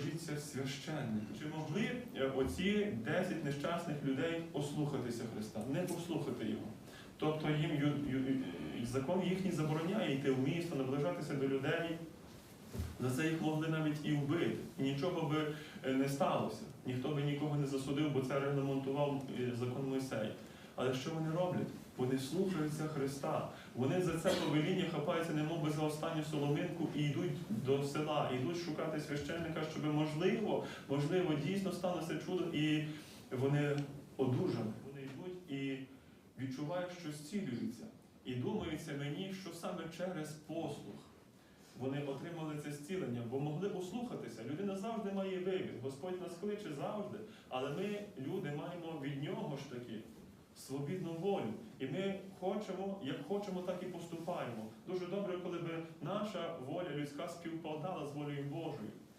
насторожіться священник. Чи могли е, оці 10 нещасних людей послухатися Христа, не послухати Його? Тобто їм закон їхній забороняє йти в місто, наближатися до людей. За це їх могли навіть і вбити. І нічого би е, не сталося. Ніхто би нікого не засудив, бо це регламентував е, закон Мойсей. Але що вони роблять? Вони слухаються Христа. Вони за це повеління хапаються, немов за останню соломинку, і йдуть до села, і йдуть шукати священника, щоб можливо, можливо, дійсно сталося чудо, і вони одужали. Вони йдуть і відчувають, що зцілюються. І думаються мені, що саме через послух вони отримали це зцілення, бо могли послухатися. Людина завжди має вибір. Господь нас кличе завжди, але ми, люди, маємо від нього ж таки свобідну волю. І ми хочемо, як хочемо, так і поступаємо. Дуже добре, коли б наша воля людська співпадала з волею Божою.